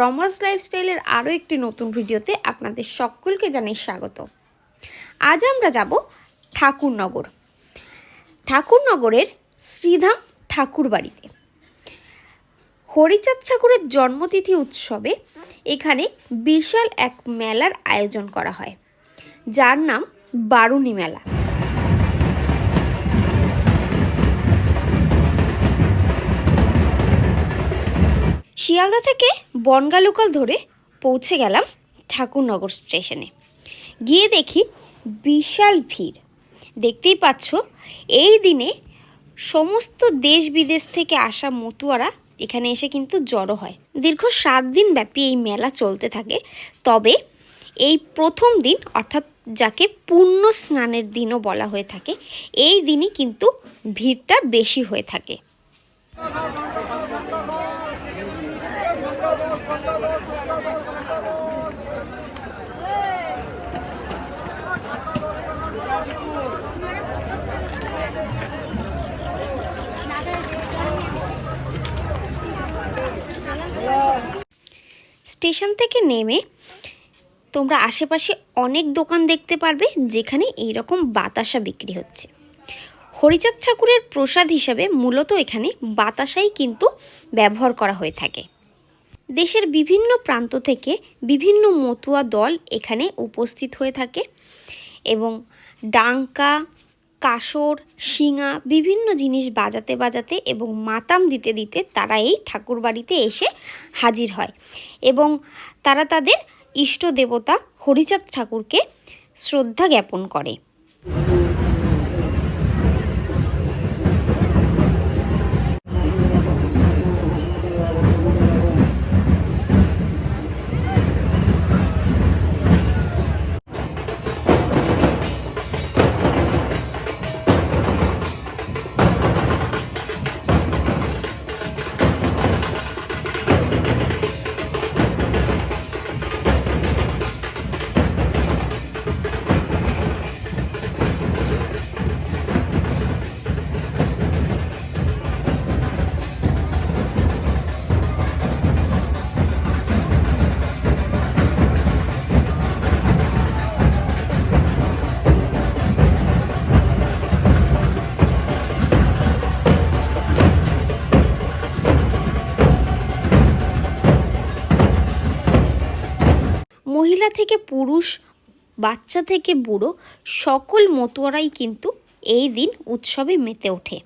রমাস লাইফস্টাইলের আরও একটি নতুন ভিডিওতে আপনাদের সকলকে জানাই স্বাগত। আজ আমরা যাব ঠাকুরনগর। ঠাকুরনগরের শ্রীধাম ঠাকুর বাড়িতে হরিচাঁদ ঠাকুরের জন্মতিথি উৎসবে এখানে বিশাল এক মেলার আয়োজন করা হয়, যার নাম বারুণী মেলা। শিয়ালদা থেকে বনগা লোকাল ধরে পৌঁছে গেলাম ঠাকুরনগর স্টেশনে। গিয়ে দেখি বিশাল ভিড়। দেখতেই পাচ্ছ, এই দিনে সমস্ত দেশ বিদেশ থেকে আসা মতুয়ারা এখানে এসে কিন্তু জড়ো হয়। দীর্ঘ সাত দিন ব্যাপী এই মেলা চলতে থাকে। তবে এই প্রথম দিন, অর্থাৎ যাকে পূর্ণ স্নানের দিনও বলা হয়ে থাকে, এই দিনই কিন্তু ভিড়টা বেশি হয়ে থাকে। স্টেশন থেকে নেমে তোমরা আশেপাশে অনেক দোকান দেখতে পারবে যেখানে এই রকম বাতাসা বিক্রি হচ্ছে। হরিচাঁদ ঠাকুরের প্রসাদ হিসাবে মূলত এখানে বাতাসাই কিন্তু ব্যবহার করা হয়ে থাকে। দেশের বিভিন্ন প্রান্ত থেকে বিভিন্ন মতুয়া দল এখানে উপস্থিত হয়ে থাকে এবং ডাঙ্কা কাসর, শিঙা বিভিন্ন জিনিস বাজাতে বাজাতে এবং মাতাম দিতে দিতে তারা এই ঠাকুর বাড়িতে এসে হাজির হয় এবং তারা তাদের ইষ্ট দেবতা হরিচাঁদ ঠাকুরকে শ্রদ্ধা জ্ঞাপন করে। মহিলা থেকে পুরুষ বাচ্চা থেকে বুড়ো সকল মতুয়ারাই কিন্তু এই দিন উৎসবে মেতে ওঠে।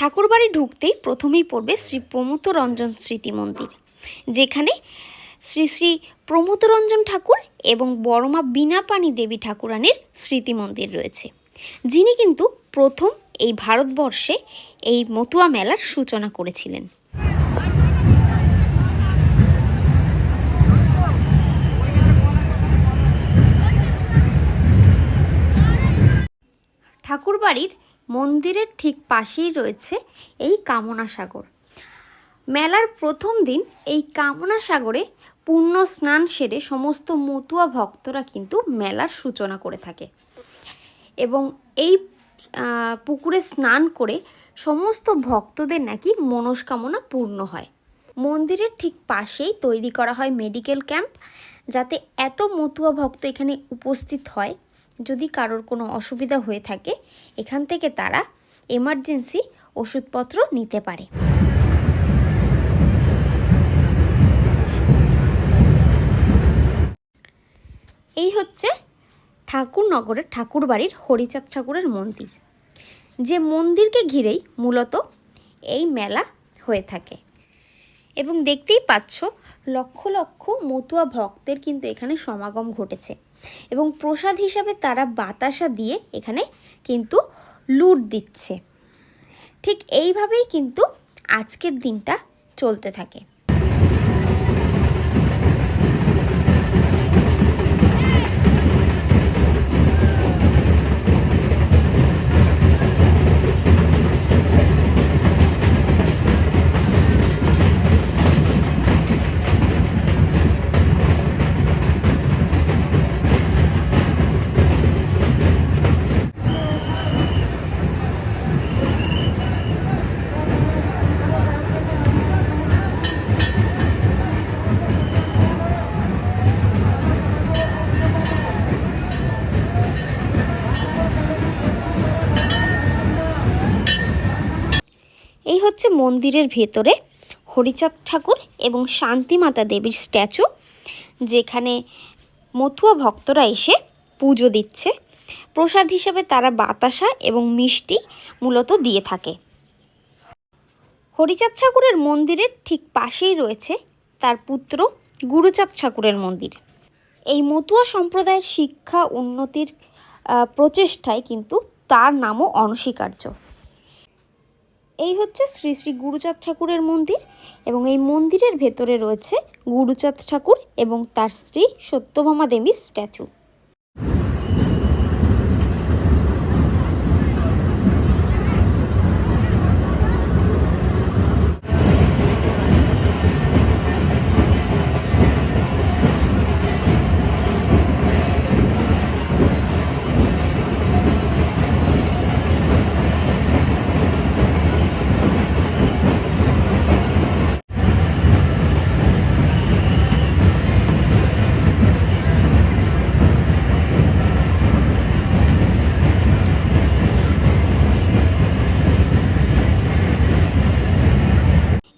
ঠাকুরবাড়ি ঢুকতেই প্রথমেই পড়বে শ্রী প্রমথ রঞ্জন স্মৃতি মন্দির, যেখানে শ্রী শ্রী প্রমথ রঞ্জন ঠাকুর এবং বড়মা বীণাপাণি দেবী ঠাকুরানীর স্মৃতি মন্দির রয়েছে। যিনি কিন্তু প্রথম এই ভারতবর্ষে এই মতুয়া মেলার সূচনা করেছিলেন। ঠাকুরবাড়ির মন্দিরের ঠিক পাশেই রয়েছে এই কামনা সাগর মেলার প্রথম দিন এই কামনা সাগরে পূর্ণ স্নান সেরে সমস্ত মতুয়া ভক্তরা কিন্তু মেলার সূচনা করে থাকে এবং এই পুকুরে স্নান করে সমস্ত ভক্তদের নাকি মনস্কামনা পূর্ণ হয়। মন্দিরের ঠিক পাশেই তৈরি করা হয় মেডিকেল ক্যাম্প, যাতে এত মতুয়া ভক্ত এখানে উপস্থিত হয়। যদি কারোর কোনো অসুবিধা হয়ে থাকে, এখান থেকে তারা এমার্জেন্সি ওষুধপত্র নিতে পারে। এই হচ্ছে ঠাকুরনগরের ঠাকুরবাড়ির হরিচাঁদ ঠাকুরের মন্দির। যে মন্দিরকে ঘিরেই মূলত এই মেলা হয়ে থাকে। এবং দেখতেই পাচ্ছ লক্ষ লক্ষ মতুয়া ভক্তের কিন্তু এখানে সমাগম ঘটেছে। এবং প্রসাদ হিসাবে তারা বাতাসা দিয়ে এখানে কিন্তু লুট দিচ্ছে। ঠিক এইভাবেই কিন্তু আজকের দিনটা চলতে থাকে। হচ্ছে মন্দিরের ভেতরে হরিচাঁদ ঠাকুর এবং শান্তিমাতা দেবীর স্ট্যাচু, যেখানে মথুয়া ভক্তরা এসে পুজো দিচ্ছে। প্রসাদ হিসাবে তারা বাতাসা এবং মিষ্টি মূলত দিয়ে থাকে। হরিচাঁদ ঠাকুরের মন্দিরের ঠিক পাশেই রয়েছে তার পুত্র গুরুচাঁদ ঠাকুরের মন্দির। এই মতুয়া সম্প্রদায়ের শিক্ষা, উন্নতির প্রচেষ্টায় কিন্তু তার নামও অনস্বীকার্য। এই হচ্ছে শ্রী শ্রী গুরুচাঁদ ঠাকুরের মন্দির এবং এই মন্দিরের ভেতরে রয়েছে গুরুচাঁদ ঠাকুর এবং তার স্ত্রী সত্যভামা দেবীর স্ট্যাচু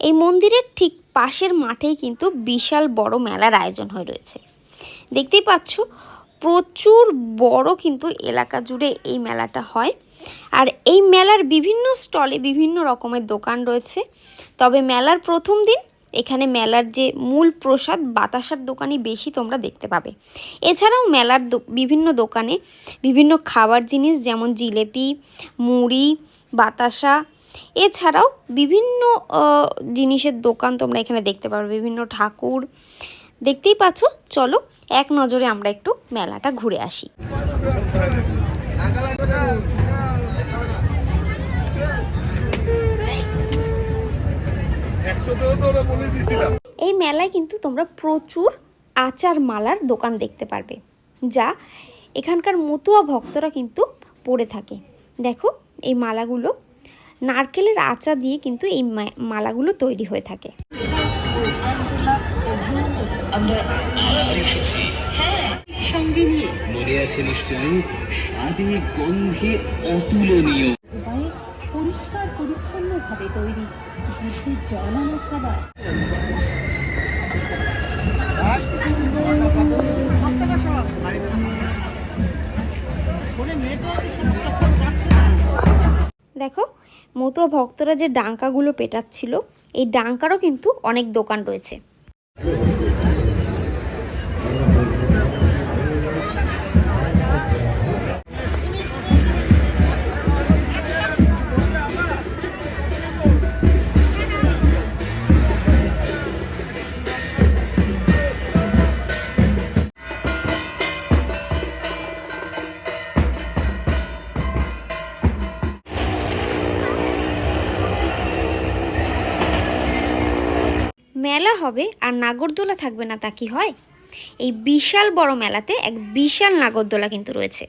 এই মন্দিরের ঠিক পাশের মাঠেই কিন্তু বিশাল বড় মেলার আয়োজন হয়ে রয়েছে। দেখতেই পাচ্ছ, প্রচুর বড় কিন্তু এলাকা জুড়ে এই মেলাটা হয়। আর এই মেলার বিভিন্ন স্টলে বিভিন্ন রকমের দোকান রয়েছে। তবে মেলার প্রথম দিন এখানে মেলার যে মূল প্রসাদ, বাতাসার দোকানই বেশি তোমরা দেখতে পাবে। এছাড়াও মেলার বিভিন্ন দোকানে বিভিন্ন খাবার জিনিস যেমন জিলেপি, মুড়ি, বাতাসা এছাড়াও বিভিন্ন জিনিসের দোকান তোমরা এখানে দেখতে পারবে বিভিন্ন ঠাকুর। দেখতেই পাচ্ছ? চলো এক নজরে আমরা একটু মেলাটা ঘুরে আসি। এই মেলায় কিন্তু তোমরা প্রচুর আচার মালার দোকান দেখতে পারবে, যা এখানকার মতুয়া ভক্তরা কিন্তু পরে থাকে। দেখো, এই মালাগুলো নারকেলের আচা দিয়ে কিন্তু এই মালাগুলো তৈরি হয়ে থাকে। তৈরি খাবার মতুয়া ভক্তরা যে ডাঙ্কাগুলো পেটাচ্ছিল এই ডাঙ্কারও কিন্তু অনেক দোকান রয়েছে। হবে আর নাগরদোলা থাকবে না তা কি হয়? এই বিশাল বড় মেলাতে এক বিশাল নাগরদোলা কিন্তু রয়েছে।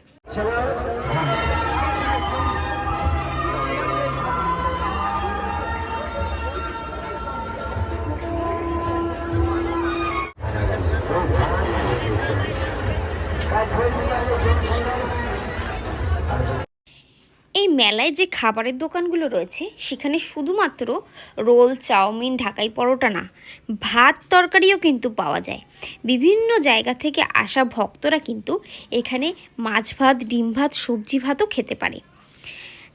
এই যে খাবারের দোকানগুলো রয়েছে, সেখানে শুধুমাত্র রোল, চাউমিন, ঢাকাই পরোটা না, ভাত তরকারিও কিন্তু পাওয়া যায়। বিভিন্ন জায়গা থেকে আসা ভক্তরা কিন্তু এখানে মাছ ভাত, ডিম ভাত, সবজি ভাতও খেতে পারে,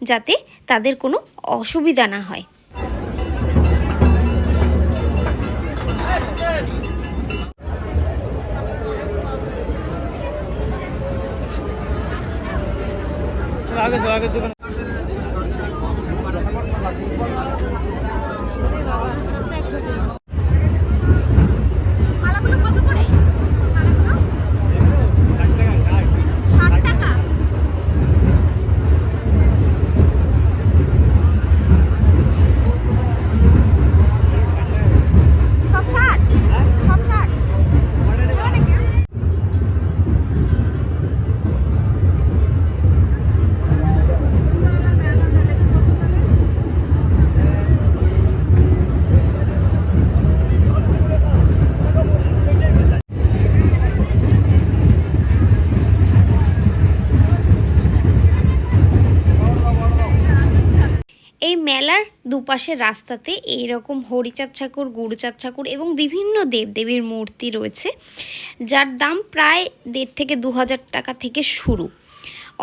যাতে তাদের কোনো অসুবিধা না হয়। মালাগুলো দুপাশের রাস্তাতে এই রকম হরিচাঁদ ঠাকুর, গুরুচাঁদ ঠাকুর এবং বিভিন্ন দেবদেবীর মূর্তি রয়েছে, যার দাম প্রায় দেড় থেকে দু হাজার টাকা থেকে শুরু।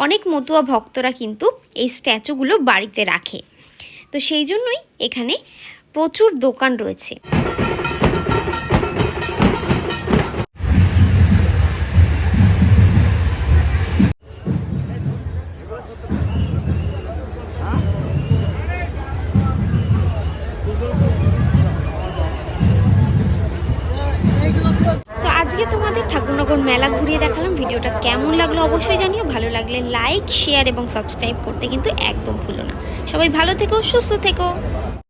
অনেক মতুয়া ভক্তরা কিন্তু এই স্ট্যাচুগুলো বাড়িতে রাখে। তো সেই জন্যই এখানে প্রচুর দোকান রয়েছে। অবশ্যই জানিও, ভালো লাগলে লাইক শেয়ার এবং সাবস্ক্রাইব করতে কিন্তু একদম ভুলো না। সবাই ভালো থেকো, সুস্থ থেকো।